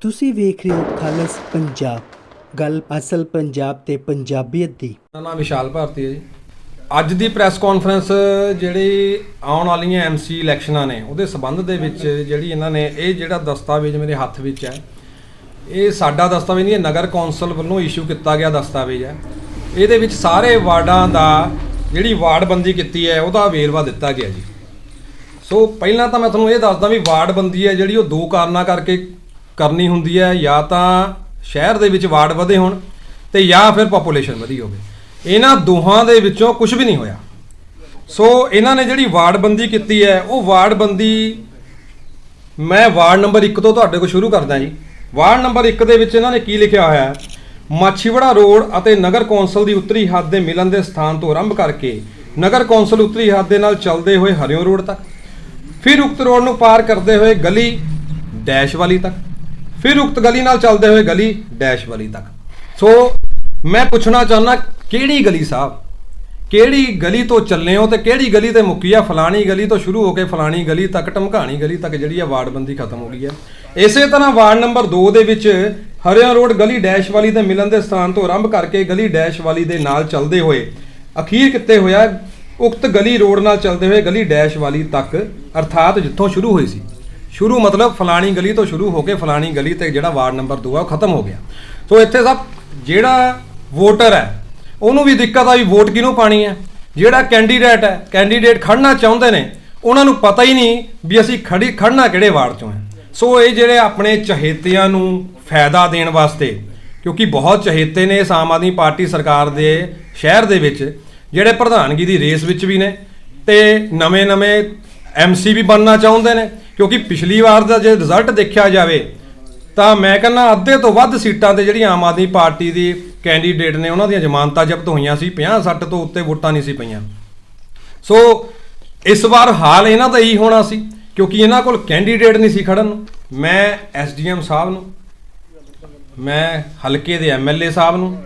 ਤੁਸੀਂ ਵੇਖ ਰਹੇ ਹੋ ਖਾਲਸ ਪੰਜਾਬ। ਗੱਲ ਅਸਲ ਪੰਜਾਬ ਤੇ ਪੰਜਾਬੀਅਤ ਦੀ। ਮੇਰਾ ਨਾਮ ਵਿਸ਼ਾਲ ਭਾਰਤੀ ਹੈ ਜੀ। ਅੱਜ ਦੀ ਪ੍ਰੈਸ ਕਾਨਫਰੰਸ ਜਿਹੜੀ ਆਉਣ ਵਾਲੀਆਂ ਐਮਸੀ ਇਲੈਕਸ਼ਨਾਂ ਨੇ, ਉਹਦੇ ਸਬੰਧ ਦੇ ਵਿੱਚ ਜਿਹੜੀ ਇਹਨਾਂ ਨੇ, ਇਹ ਜਿਹੜਾ ਦਸਤਾਵੇਜ਼ ਮੇਰੇ ਹੱਥ ਵਿੱਚ ਹੈ, ਇਹ ਸਾਡਾ ਦਸਤਾਵੇਜ਼ ਨਹੀਂ, ਇਹ ਨਗਰ ਕੌਂਸਲ ਵੱਲੋਂ ਇਸ਼ੂ ਕੀਤਾ ਗਿਆ ਦਸਤਾਵੇਜ਼ ਹੈ। ਇਹਦੇ ਵਿੱਚ ਸਾਰੇ ਵਾਰਡਾਂ ਦਾ ਜਿਹੜੀ ਵਾਰਡਬੰਦੀ ਕੀਤੀ ਹੈ, ਉਹਦਾ ਵੇਰਵਾ ਦਿੱਤਾ ਗਿਆ ਜੀ। ਸੋ ਪਹਿਲਾਂ ਤਾਂ ਮੈਂ ਤੁਹਾਨੂੰ ਇਹ ਦੱਸਦਾ ਵੀ ਵਾਰਡਬੰਦੀ ਹੈ ਜਿਹੜੀ, ਉਹ ਦੋ ਕਾਰਨਾਂ ਕਰਕੇ ਕਰਨੀ ਹੁੰਦੀ ਹੈ, ਜਾਂ ਤਾਂ ਸ਼ਹਿਰ ਦੇ ਵਿੱਚ ਵਾਰਡ ਵਧੇ ਹੋਣ ਤੇ ਜਾਂ ਫਿਰ ਪੋਪੂਲੇਸ਼ਨ ਵਧੀ ਹੋਵੇ। ਇਹਨਾਂ ਦੋਹਾਂ ਦੇ ਵਿੱਚੋਂ ਕੁਝ ਵੀ ਨਹੀਂ ਹੋਇਆ। ਸੋ ਇਹਨਾਂ ਨੇ ਜਿਹੜੀ ਵਾਰਡਬੰਦੀ ਕੀਤੀ ਹੈ, ਉਹ ਵਾਰਡਬੰਦੀ ਮੈਂ ਵਾਰਡ ਨੰਬਰ 1 ਤੋਂ ਤੁਹਾਡੇ ਕੋਲ ਸ਼ੁਰੂ ਕਰਦਾ ਜੀ। ਵਾਰਡ ਨੰਬਰ 1 ਦੇ ਵਿੱਚ ਇਹਨਾਂ ਨੇ ਕੀ ਲਿਖਿਆ ਹੋਇਆ ਹੈ? ਮਾਛੀਵਾੜਾ ਰੋਡ ਅਤੇ ਨਗਰ ਕੌਂਸਲ ਦੀ ਉੱਤਰੀ ਹੱਦ ਦੇ ਮਿਲਣ ਦੇ ਸਥਾਨ ਤੋਂ ਆਰੰਭ ਕਰਕੇ ਨਗਰ ਕੌਂਸਲ ਉੱਤਰੀ ਹੱਦ ਦੇ ਨਾਲ ਚੱਲਦੇ ਹੋਏ ਹਰਿਓ ਰੋਡ ਤੱਕ, ਫਿਰ ਉਕਤ ਰੋਡ ਨੂੰ ਪਾਰ ਕਰਦੇ ਹੋਏ ਗਲੀ ਡੈਸ਼ ਵਾਲੀ ਤੱਕ ਫਿਰ ਉਕਤ ਗਲੀ ਨਾਲ ਚੱਲਦੇ ਹੋਏ ਗਲੀ ਡੈਸ਼ ਵਾਲੀ ਤੱਕ। ਸੋ ਮੈਂ ਪੁੱਛਣਾ ਚਾਹੁੰਦਾ, ਕਿਹੜੀ ਗਲੀ ਸਾਹਿਬ? ਕਿਹੜੀ ਗਲੀ ਤੋਂ ਚੱਲੇ ਹੋ ਤੇ ਕਿਹੜੀ ਗਲੀ ਤੇ ਮੁੱਕੀ ਆ? ਫਲਾਣੀ ਗਲੀ ਤੋਂ ਸ਼ੁਰੂ ਹੋ ਕੇ ਫਲਾਣੀ ਗਲੀ ਤੱਕ ਟਮਕਾਣੀ ਗਲੀ ਤੱਕ ਜਿਹੜੀ ਆ ਵਾਰਡਬੰਦੀ ਖਤਮ ਹੋ ਗਈ ਹੈ ਇਸੇ ਤਰ੍ਹਾਂ ਵਾਰਡ ਨੰਬਰ 2 ਦੇ ਵਿੱਚ ਹਰਿਆ ਰੋਡ ਗਲੀ ਡੈਸ਼ ਵਾਲੀ ਦੇ ਮਿਲਣ ਦੇ ਸਥਾਨ ਤੋਂ ਆਰੰਭ ਕਰਕੇ ਗਲੀ ਡੈਸ਼ ਵਾਲੀ ਦੇ ਨਾਲ ਚੱਲਦੇ ਹੋਏ ਅਖੀਰ ਕਿੱਤੇ ਹੋਇਆ, ਉਕਤ ਗਲੀ ਰੋਡ ਨਾਲ ਚੱਲਦੇ ਹੋਏ ਗਲੀ ਡੈਸ਼ ਵਾਲੀ ਤੱਕ, ਅਰਥਾਤ ਜਿੱਥੋਂ ਸ਼ੁਰੂ ਹੋਈ ਸੀ। ਸ਼ੁਰੂ ਮਤਲਬ ਫਲਾਣੀ ਗਲੀ ਤੋਂ ਸ਼ੁਰੂ ਹੋ ਕੇ ਫਲਾਣੀ ਗਲੀ ਤੇ ਜਿਹੜਾ ਵਾਰਡ ਨੰਬਰ 2 ਆ, ਉਹ ਖਤਮ ਹੋ ਗਿਆ। ਸੋ ਇੱਥੇ ਸਭ ਜਿਹੜਾ ਵੋਟਰ ਹੈ, ਉਹਨੂੰ ਵੀ ਦਿੱਕਤ ਆਈ ਵੋਟ ਕਿਹਨੂੰ ਪਾਣੀ ਹੈ? ਜਿਹੜਾ ਕੈਂਡੀਡੇਟ ਹੈ, ਕੈਂਡੀਡੇਟ ਖੜਨਾ ਚਾਹੁੰਦੇ ਨੇ, ਉਹਨਾਂ ਨੂੰ ਪਤਾ ਹੀ ਨਹੀਂ ਵੀ ਅਸੀਂ ਖੜੀ, ਖੜਨਾ ਕਿਹੜੇ ਵਾਰਡ ਚੋਂ ਹੈ। ਸੋ ਇਹ ਜਿਹੜੇ ਆਪਣੇ ਚਹੇਤਿਆਂ ਨੂੰ ਫਾਇਦਾ ਦੇਣ ਵਾਸਤੇ, ਕਿਉਂਕਿ ਬਹੁਤ ਚਹੇਤੇ ਨੇ ਇਸ ਆਮ ਆਦਮੀ ਪਾਰਟੀ ਸਰਕਾਰ ਦੇ ਸ਼ਹਿਰ ਦੇ ਵਿੱਚ, ਜਿਹੜੇ ਪ੍ਰਧਾਨਗੀ ਦੀ ਰੇਸ ਵਿੱਚ ਵੀ ਨੇ, ਤੇ ਨਵੇਂ-ਨਵੇਂ ਐਮਸੀ ਵੀ ਬਣਨਾ ਚਾਹੁੰਦੇ ਨੇ। ਕਿਉਂਕਿ ਪਿਛਲੀ ਵਾਰ ਦਾ ਜੇ ਰਿਜ਼ਲਟ ਦੇਖਿਆ ਜਾਵੇ, ਤਾਂ ਮੈਂ ਕਹਿੰਦਾ ਅੱਧੇ ਤੋਂ ਵੱਧ ਸੀਟਾਂ ਤੇ ਜਿਹੜੀ ਆਮ ਆਦਮੀ ਪਾਰਟੀ ਦੀ ਕੈਂਡੀਡੇਟ ਨੇ ਉਹਨਾਂ ਦੀਆਂ ਜ਼ਮਾਨਤਾਂ ਜ਼ਬਤ ਹੋਈਆਂ ਸੀ 50 60 ਤੋਂ ਉੱਤੇ ਵੋਟਾਂ ਨਹੀਂ ਸੀ ਪਈਆਂ। ਸੋ ਇਸ ਵਾਰ ਹਾਲ ਇਹਨਾਂ ਦਾ ਹੀ ਹੋਣਾ ਸੀ, ਕਿਉਂਕਿ ਇਹਨਾਂ ਕੋਲ ਕੈਂਡੀਡੇਟ ਨਹੀਂ ਸੀ ਖੜਨ ਨੂੰ। ਮੈਂ ਐਸਡੀਐਮ ਸਾਹਿਬ ਨੂੰ, ਮੈਂ ਹਲਕੇ ਦੇ ਐਮਐਲਏ ਸਾਹਿਬ ਨੂੰ,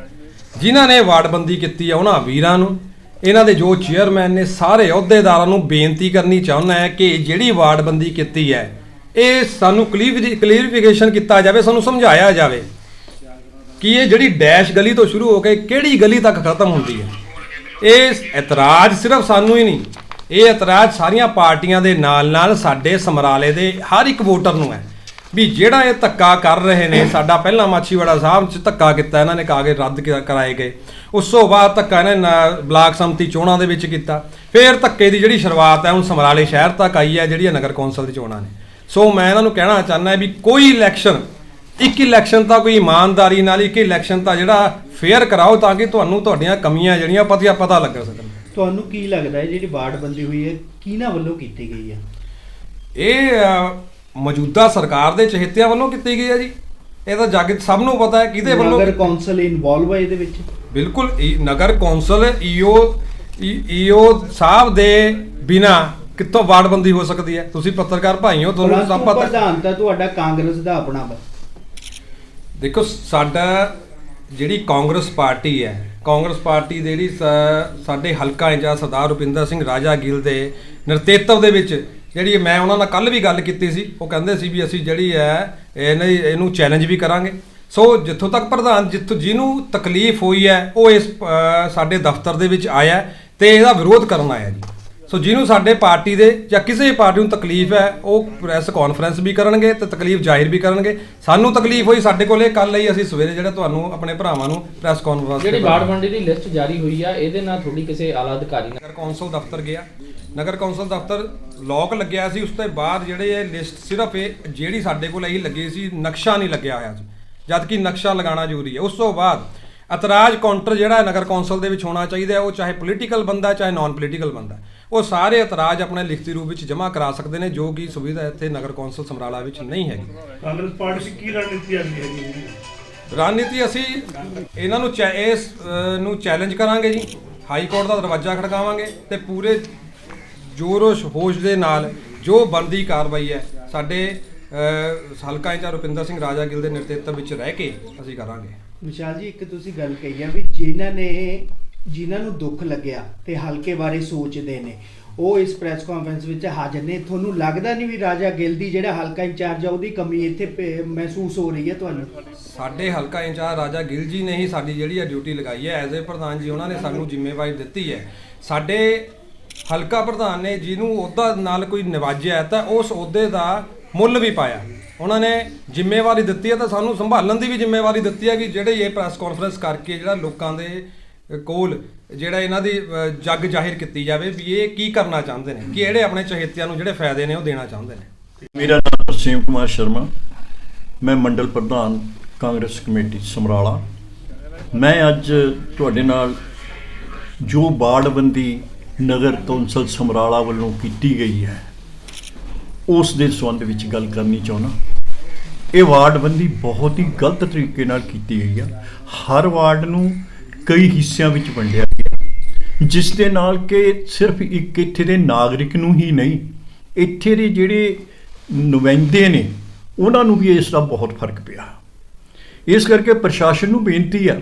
ਜਿਨ੍ਹਾਂ ਨੇ ਵਾਰਡਬੰਦੀ ਕੀਤੀ ਆ ਉਹਨਾਂ ਵੀਰਾਂ ਨੂੰ ਇਹਨਾਂ ਦੇ ਜੋ ਚੇਅਰਮੈਨ ਨੇ ਸਾਰੇ ਅਹੁਦੇਦਾਰਾਂ ਨੂੰ ਬੇਨਤੀ ਕਰਨੀ ਚਾਹੁੰਦਾ ਹੈ ਕਿ ਜਿਹੜੀ ਵਾਰਡਬੰਦੀ ਕੀਤੀ ਹੈ, ਇਹ ਸਾਨੂੰ ਕਲੀਅਰਿਫਿਕੇਸ਼ਨ ਕੀਤਾ ਜਾਵੇ, ਸਾਨੂੰ ਸਮਝਾਇਆ ਜਾਵੇ ਕਿ ਇਹ ਜਿਹੜੀ ਡੈਸ਼ ਗਲੀ ਤੋਂ ਸ਼ੁਰੂ ਹੋ ਕੇ ਕਿਹੜੀ ਗਲੀ ਤੱਕ ਖਤਮ ਹੁੰਦੀ ਹੈ। ਇਹ ਇਤਰਾਜ਼ ਸਿਰਫ ਸਾਨੂੰ ਹੀ ਨਹੀਂ, ਇਹ ਇਤਰਾਜ਼ ਸਾਰੀਆਂ ਪਾਰਟੀਆਂ ਦੇ ਨਾਲ-ਨਾਲ ਸਾਡੇ ਸਮਰਾਲੇ ਦੇ ਹਰ ਇੱਕ ਵੋਟਰ ਨੂੰ ਹੈ। ਵੀ ਜਿਹੜਾ ਇਹ ਧੱਕਾ ਕਰ ਰਹੇ ਨੇ ਸਾਡਾ ਪਹਿਲਾਂ ਮਾਛੀਵਾੜਾ ਸਾਹਿਬ ਚ ਧੱਕਾ ਕੀਤਾ ਇਹਨਾਂ ਨੇ ਕਾਗਜ਼ ਰੱਦ ਕਰਾਏ ਗਏ। ਉਸ ਤੋਂ ਬਾਅਦ ਧੱਕਾ ਇਹਨਾਂ ਨੇ ਬਲਾਕ ਸੰਮਤੀ ਚੋਣਾਂ ਦੇ ਵਿੱਚ ਕੀਤਾ। ਫਿਰ ਧੱਕੇ ਦੀ ਜਿਹੜੀ ਸ਼ੁਰੂਆਤ ਹੈ ਹੁਣ ਸਮਰਾਲੇ ਸ਼ਹਿਰ ਤੱਕ ਆਈ ਹੈ ਜਿਹੜੀ ਇਹ ਨਗਰ ਕੌਂਸਲ ਦੀ ਚੋਣਾਂ ਨੇ। ਸੋ ਮੈਂ ਇਹਨਾਂ ਨੂੰ ਕਹਿਣਾ ਚਾਹੁੰਦਾ ਵੀ ਕੋਈ ਇਲੈਕਸ਼ਨ ਇੱਕ ਇਲੈਕਸ਼ਨ ਤਾਂ ਕੋਈ ਇਮਾਨਦਾਰੀ ਨਾਲ ਇੱਕ ਇਲੈਕਸ਼ਨ ਤਾਂ ਜਿਹੜਾ ਫੇਅਰ ਕਰਾਓ ਤਾਂ ਕਿ ਤੁਹਾਨੂੰ ਤੁਹਾਡੀਆਂ ਕਮੀਆਂ ਜਿਹੜੀਆਂ ਪਤਾ ਪਤਾ ਲੱਗ ਸਕਣ। ਤੁਹਾਨੂੰ ਕੀ ਲੱਗਦਾ ਹੈ ਜਿਹੜੀ ਵਾਰਡਬੰਦੀ ਹੋਈ ਹੈ ਕਿਹਨਾਂ ਵੱਲੋਂ ਕੀਤੀ ਗਈ ਹੈ? ਇਹ ਮੌਜੂਦਾ ਸਰਕਾਰ ਦੇ ਚਹੇਤਿਆਂ ਵੱਲੋਂ ਕੀਤੀ ਗਈ ਹੈ ਜੀ। ਇਹ ਤਾਂ ਜੱਗ ਸਭ ਨੂੰ ਪਤਾ ਹੈ ਕਿਹਦੇ ਵੱਲੋਂ ਨਗਰ ਕੌਂਸਲ ਇਨਵੋਲਵ ਹੈ ਇਹਦੇ ਵਿੱਚ। ਬਿਲਕੁਲ ਇਹ ਨਗਰ ਕੌਂਸਲ ਈਓ ਈਓ ਸਾਹਿਬ ਦੇ ਬਿਨਾ ਕਿੱਥੋਂ ਵਾਰਡਬੰਦੀ ਹੋ ਸਕਦੀ ਹੈ? ਤੁਸੀਂ ਪੱਤਰਕਾਰ ਭਾਈ ਹੋ ਤੁਹਾਨੂੰ ਸਭ ਪਤਾ। ਪ੍ਰਧਾਨ ਤਾਂ ਤੁਹਾਡਾ ਕਾਂਗਰਸ ਦਾ ਆਪਣਾ ਵਾ ਦੇਖੋ ਸਾਡਾ ਜਿਹੜੀ ਕਾਂਗਰਸ ਪਾਰਟੀ ਹੈ ਕਾਂਗਰਸ ਪਾਰਟੀ ਦੇ ਜਿਹੜੀ ਸਾਡੇ ਹਲਕਾ ਇੰਚਾਰਜ ਸਰਦਾਰ ਰੁਪਿੰਦਰ ਸਿੰਘ ਰਾਜਾ ਗਿੱਲ ਦੇ ਨੇਤਰਤਵ ਦੇ ਵਿੱਚ ਜਿਹੜੀ ਮੈਂ ਉਹਨਾਂ ਨਾਲ ਕੱਲ ਵੀ ਗੱਲ ਕੀਤੀ ਸੀ ਉਹ ਕਹਿੰਦੇ ਸੀ ਵੀ ਅਸੀਂ ਜਿਹੜੀ ਹੈ ਇਹਨੇ ਇਹਨੂੰ ਚੈਲੰਜ ਵੀ ਕਰਾਂਗੇ। ਸੋ ਜਿੱਥੋਂ ਤੱਕ ਪ੍ਰਧਾਨ ਜਿੱਥੋਂ ਜਿਹਨੂੰ ਤਕਲੀਫ ਹੋਈ ਹੈ ਉਹ ਇਸ ਸਾਡੇ ਦਫ਼ਤਰ ਦੇ ਵਿੱਚ ਆਇਆ ਤੇ ਇਹਦਾ ਵਿਰੋਧ ਕਰਨ ਆਇਆ ਜੀ। ਸੋ ਜਿਹਨੂੰ ਸਾਡੇ ਪਾਰਟੀ ਦੇ ਜਾਂ ਕਿਸੇ ਵੀ ਪਾਰਟੀ ਨੂੰ ਤਕਲੀਫ ਹੈ ਉਹ ਪ੍ਰੈਸ ਕਾਨਫਰੰਸ ਵੀ ਕਰਨਗੇ ਤੇ ਤਕਲੀਫ ਜ਼ਾਹਿਰ ਵੀ ਕਰਨਗੇ। ਸਾਨੂੰ ਤਕਲੀਫ ਹੋਈ ਸਾਡੇ ਕੋਲੇ ਕੱਲ ਲਈ ਅਸੀਂ ਸਵੇਰੇ ਜਿਹੜਾ ਤੁਹਾਨੂੰ ਆਪਣੇ ਭਰਾਵਾਂ ਨੂੰ ਪ੍ਰੈਸ ਕਾਨਫਰੰਸ ਜਿਹੜੀ ਵਾਰਡ ਮੰਡੀ ਦੀ ਲਿਸਟ ਜਾਰੀ ਹੋਈ ਆ ਇਹਦੇ ਨਾਲ ਥੋੜੀ ਕਿਸੇ ਆਲਾ ਅਧਿਕਾਰੀ ਨਾਲ ਕੌਂਸਲ ਦਫ਼ਤਰ ਗਿਆ। ਨਗਰ ਕੌਂਸਲ ਦਫ਼ਤਰ ਲੋਕ ਲੱਗਿਆ ਸੀ ਉਸ ਤੋਂ ਬਾਅਦ ਜਿਹੜੇ ਇਹ ਲਿਸਟ ਸਿਰਫ ਇਹ ਜਿਹੜੀ ਸਾਡੇ ਕੋਲ ਇਹੀ ਲੱਗੀ ਸੀ ਨਕਸ਼ਾ ਨਹੀਂ ਲੱਗਿਆ ਹੋਇਆ ਸੀ। ਜਦ ਕਿ ਨਕਸ਼ਾ ਲਗਾਉਣਾ ਜ਼ਰੂਰੀ ਹੈ। ਉਸ ਤੋਂ ਬਾਅਦ ਇਤਰਾਜ਼ ਕਾਊਂਟਰ ਜਿਹੜਾ ਨਗਰ ਕੌਂਸਲ ਦੇ ਵਿੱਚ ਹੋਣਾ ਚਾਹੀਦਾ ਹੈ। ਉਹ ਚਾਹੇ ਪੋਲੀਟੀਕਲ ਬੰਦਾ ਚਾਹੇ ਨਾਨ ਪੋਲੀਟੀਕਲ ਬੰਦਾ। ਉਹ ਸਾਰੇ ਇਤਰਾਜ਼ ਆਪਣੇ ਲਿਖਤੀ ਰੂਪ ਵਿੱਚ ਜਮ੍ਹਾਂ ਕਰਾ ਸਕਦੇ ਨੇ ਜੋ ਕਿ ਸੁਵਿਧਾ ਇੱਥੇ ਨਗਰ ਕੌਂਸਲ ਸਮਰਾਲਾ ਵਿੱਚ ਨਹੀਂ ਹੈਗੀ। ਕਾਂਗਰਸ ਪਾਰਟੀ ਦੀ ਕੀ ਰਣਨੀਤੀ ਆ ਰਹੀ ਹੈ ਜੀ? ਰਣਨੀਤੀ ਅਸੀਂ ਇਹਨਾਂ ਨੂੰ ਚੈ- ਇਸ ਨੂੰ ਚੈਲੰਜ ਕਰਾਂਗੇ ਜੀ। ਹਾਈ ਕੋਰਟ ਦਾ ਦਰਵਾਜ਼ਾ ਖੜਕਾਵਾਂਗੇ ਤੇ ਪੂਰੇ ਜੋਰੋ ਹੋਸ਼ ਦੇ ਨਾਲ ਜੋ ਬੰਦੀ ਕਾਰਵਾਈ ਹੈ ਸਾਡੇ ਅ, ਹਲਕਾ ਇੰਚਾਰਜ ਰੁਪਿੰਦਰ ਸਿੰਘ ਰਾਜਾ ਗਿੱਲ ਦੇ ਨੇਤਰਤਵ ਵਿੱਚ ਰਹਿ ਕੇ ਅਸੀਂ ਕਰਾਂਗੇ। ਵਿਸ਼ਾਲ ਜੀ ਇੱਕ ਤੁਸੀਂ ਗੱਲ ਕਹੀ ਆ ਵੀ ਜਿਨ੍ਹਾਂ ਨੇ ਜਿਨ੍ਹਾਂ ਨੂੰ ਦੁੱਖ ਲੱਗਿਆ ਤੇ ਹਲਕੇ ਬਾਰੇ ਸੋਚਦੇ ਨੇ ਉਹ ਇਸ ਪ੍ਰੈਸ ਕਾਨਫਰੰਸ ਵਿੱਚ ਹਾਜ਼ਰ ਨੇ। ਤੁਹਾਨੂੰ ਲੱਗਦਾ ਨਹੀਂ ਵੀ ਰਾਜਾ ਗਿੱਲ ਦੀ ਜਿਹੜਾ ਹਲਕਾ ਇੰਚਾਰਜ ਆ ਉਹਦੀ ਕਮੀ ਇੱਥੇ ਮਹਿਸੂਸ ਹੋ ਰਹੀ ਹੈ ਤੁਹਾਨੂੰ? ਸਾਡੇ ਹਲਕਾ ਇੰਚਾਰਜ ਰਾਜਾ ਗਿੱਲ ਜੀ ਨੇ ਹੀ ਸਾਡੀ ਜਿਹੜੀ ਆ ਡਿਊਟੀ ਲਗਾਈ ਹੈ ਐਜ਼ ਏ ਪ੍ਰਧਾਨ ਜੀ ਉਹਨਾਂ ਨੇ ਸਾਨੂੰ ਜ਼ਿੰਮੇਵਾਰੀ ਦਿੱਤੀ ਹੈ। ਸਾਡੇ ਹਲਕਾ ਪ੍ਰਧਾਨ ਨੇ ਜਿਹਨੂੰ ਉਹਦਾ ਨਾਲ ਕੋਈ ਨਿਵਾਜਿਆ ਤਾਂ ਉਸ ਅਹੁਦੇ ਦਾ ਮੁੱਲ ਵੀ ਪਾਇਆ। ਉਹਨਾਂ ਨੇ ਜ਼ਿੰਮੇਵਾਰੀ ਦਿੱਤੀ ਹੈ ਤਾਂ ਸਾਨੂੰ ਸੰਭਾਲਣ ਦੀ ਵੀ ਜ਼ਿੰਮੇਵਾਰੀ ਦਿੱਤੀ ਹੈ ਕਿ ਜਿਹੜੇ ਇਹ ਪ੍ਰੈਸ ਕਾਨਫਰੰਸ ਕਰਕੇ ਜਿਹੜਾ ਲੋਕਾਂ ਦੇ ਕੋਲ ਜਿਹੜਾ ਇਹਨਾਂ ਦੀ ਜੱਗ ਜ਼ਾਹਿਰ ਕੀਤੀ ਜਾਵੇ ਵੀ ਇਹ ਕੀ ਕਰਨਾ ਚਾਹੁੰਦੇ ਨੇ ਕਿ ਜਿਹੜੇ ਆਪਣੇ ਚਹੇਤਿਆਂ ਨੂੰ ਜਿਹੜੇ ਫਾਇਦੇ ਨੇ ਉਹ ਦੇਣਾ ਚਾਹੁੰਦੇ ਨੇ। ਮੇਰਾ ਨਾਮ ਤਰਸੇਮ ਕੁਮਾਰ ਸ਼ਰਮਾ। ਮੈਂ ਮੰਡਲ ਪ੍ਰਧਾਨ, ਕਾਂਗਰਸ ਕਮੇਟੀ, ਸਮਰਾਲਾ। ਮੈਂ ਅੱਜ ਤੁਹਾਡੇ ਨਾਲ ਜੋ ਬਾੜਬੰਦੀ ਨਗਰ ਕੌਂਸਲ ਸਮਰਾਲਾ ਵੱਲੋਂ ਕੀਤੀ ਗਈ ਹੈ। ਉਸ ਦੇ ਸੰਬੰਧ ਵਿੱਚ ਗੱਲ ਕਰਨੀ ਚਾਹੁੰਦਾ ਇਹ ਵਾਰਡਬੰਦੀ ਬਹੁਤ ਹੀ ਗਲਤ ਤਰੀਕੇ ਨਾਲ ਕੀਤੀ ਗਈ ਆ। ਹਰ ਵਾਰਡ ਨੂੰ ਕਈ ਹਿੱਸਿਆਂ ਵਿੱਚ ਵੰਡਿਆ ਗਿਆ। ਜਿਸ ਦੇ ਨਾਲ ਕਿ ਸਿਰਫ ਇੱਕ ਇੱਥੇ ਦੇ ਨਾਗਰਿਕ ਨੂੰ ਹੀ ਨਹੀਂ, ਇੱਥੇ ਦੇ ਜਿਹੜੇ ਨੁਮਾਇੰਦੇ ਨੇ, ਉਹਨਾਂ ਨੂੰ ਵੀ ਇਸ ਦਾ ਬਹੁਤ ਫ਼ਰਕ ਪਿਆ। ਇਸ ਕਰਕੇ ਪ੍ਰਸ਼ਾਸਨ ਨੂੰ ਬੇਨਤੀ ਆ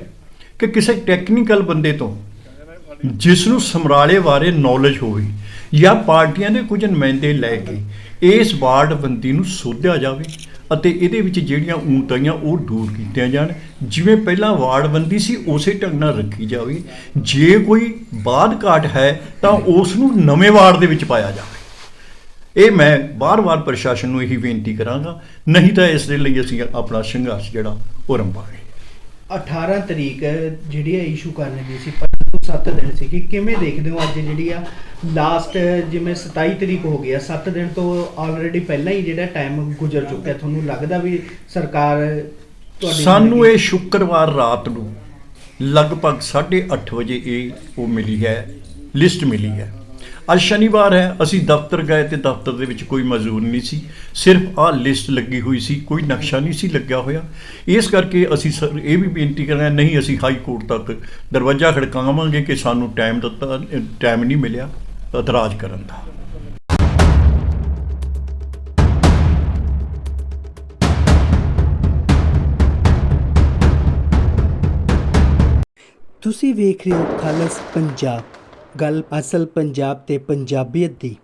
ਕਿ ਕਿਸੇ ਟੈਕਨੀਕਲ ਬੰਦੇ ਤੋਂ ਜਿਸ ਨੂੰ ਸਮਰਾਲੇ ਬਾਰੇ ਨੌਲੇਜ ਹੋਵੇ ਜਾਂ ਪਾਰਟੀਆਂ ਦੇ ਕੁਝ ਨੁਮਾਇੰਦੇ ਲੈ ਕੇ ਇਸ ਵਾਰਡ ਬੰਦੀ ਨੂੰ ਸੋਧਿਆ ਜਾਵੇ ਅਤੇ ਇਹਦੇ ਵਿੱਚ ਜਿਹੜੀਆਂ ਊਣਤਾਈਆਂ ਉਹ ਦੂਰ ਕੀਤੀਆਂ ਜਾਣ, ਜਿਵੇਂ ਪਹਿਲਾਂ ਵਾਰਡ ਬੰਦੀ ਸੀ ਉਸੇ ਢੰਗ ਨਾਲ ਰੱਖੀ ਜਾਵੇ। ਜੇ ਕੋਈ ਬਾਦ ਘਾਟ ਹੈ ਤਾਂ ਉਸ ਨੂੰ ਨਵੇਂ ਵਾਰਡ ਦੇ ਵਿੱਚ ਪਾਇਆ ਜਾਵੇ। ਇਹ ਮੈਂ ਬਾਰ-ਬਾਰ ਪ੍ਰਸ਼ਾਸਨ ਨੂੰ ਇਹੀ ਬੇਨਤੀ ਕਰਾਂਗਾ। ਨਹੀਂ ਤਾਂ ਇਸ ਦੇ ਲਈ ਅਸੀਂ ਆਪਣਾ ਸੰਘਰਸ਼ ਜਿਹੜਾ ਉਹ ਰੰਭਾਂਗੇ। 18 ਤਰੀਕ ਜਿਹੜੀ ਹੈ ਇਸ਼ੂ ਕਰਨ ਦੀ ਸੀ 7 ਦਿਨ ਸੀ ਕਿ ਕਿਵੇਂ ਦੇਖਦੇ ਹੋ ਅੱਜ ਜਿਹੜੀ ਆ ਲਾਸਟ ਜਿਵੇਂ 27 ਤਰੀਕ ਹੋ ਗਿਆ 7 ਦਿਨ ਤੋਂ ਆਲਰੇਡੀ ਪਹਿਲਾਂ ਹੀ ਜਿਹੜਾ ਟਾਈਮ ਗੁਜ਼ਰ ਚੁੱਕਿਆ ਤੁਹਾਨੂੰ ਲੱਗਦਾ ਵੀ ਸਰਕਾਰ ਤੁਹਾਡੀ ਸਾਨੂੰ ਇਹ ਸ਼ੁੱਕਰਵਾਰ ਰਾਤ ਨੂੰ ਲਗਭਗ 8:30 ਵਜੇ ਇਹ ਉਹ ਮਿਲੀ ਹੈ ਲਿਸਟ ਮਿਲੀ ਹੈ। ਅੱਜ ਸ਼ਨੀਵਾਰ ਹੈ, ਅਸੀਂ ਦਫ਼ਤਰ ਗਏ ਤੇ ਦਫ਼ਤਰ ਦੇ ਵਿੱਚ ਕੋਈ ਮਜ਼ਦੂਰ ਨਹੀਂ ਸੀ। ਸਿਰਫ ਆਹ ਲਿਸਟ ਲੱਗੀ ਹੋਈ ਸੀ, ਕੋਈ ਨਕਸ਼ਾ ਨਹੀਂ ਸੀ ਲੱਗਿਆ ਹੋਇਆ। ਇਸ ਕਰਕੇ ਅਸੀਂ ਸਰ, ਇਹ ਵੀ ਬੇਨਤੀ ਕਰ ਰਹੇ ਹਾਂ, ਨਹੀਂ ਅਸੀਂ ਹਾਈ ਕੋਰਟ ਤੱਕ ਦਰਵਾਜ਼ਾ ਖੜਕਾਵਾਂਗੇ ਕਿ ਸਾਨੂੰ ਟਾਈਮ ਦਿੱਤਾ, ਟਾਈਮ ਨਹੀਂ ਮਿਲਿਆ ਇਤਰਾਜ਼ ਕਰਨ ਦਾ। ਤੁਸੀਂ ਵੇਖ ਰਹੇ ਹੋ ਖਾਲਸ ਪੰਜਾਬ। ਗੱਲ ਅਸਲ ਪੰਜਾਬ ਤੇ ਪੰਜਾਬੀਅਤ ਦੀ।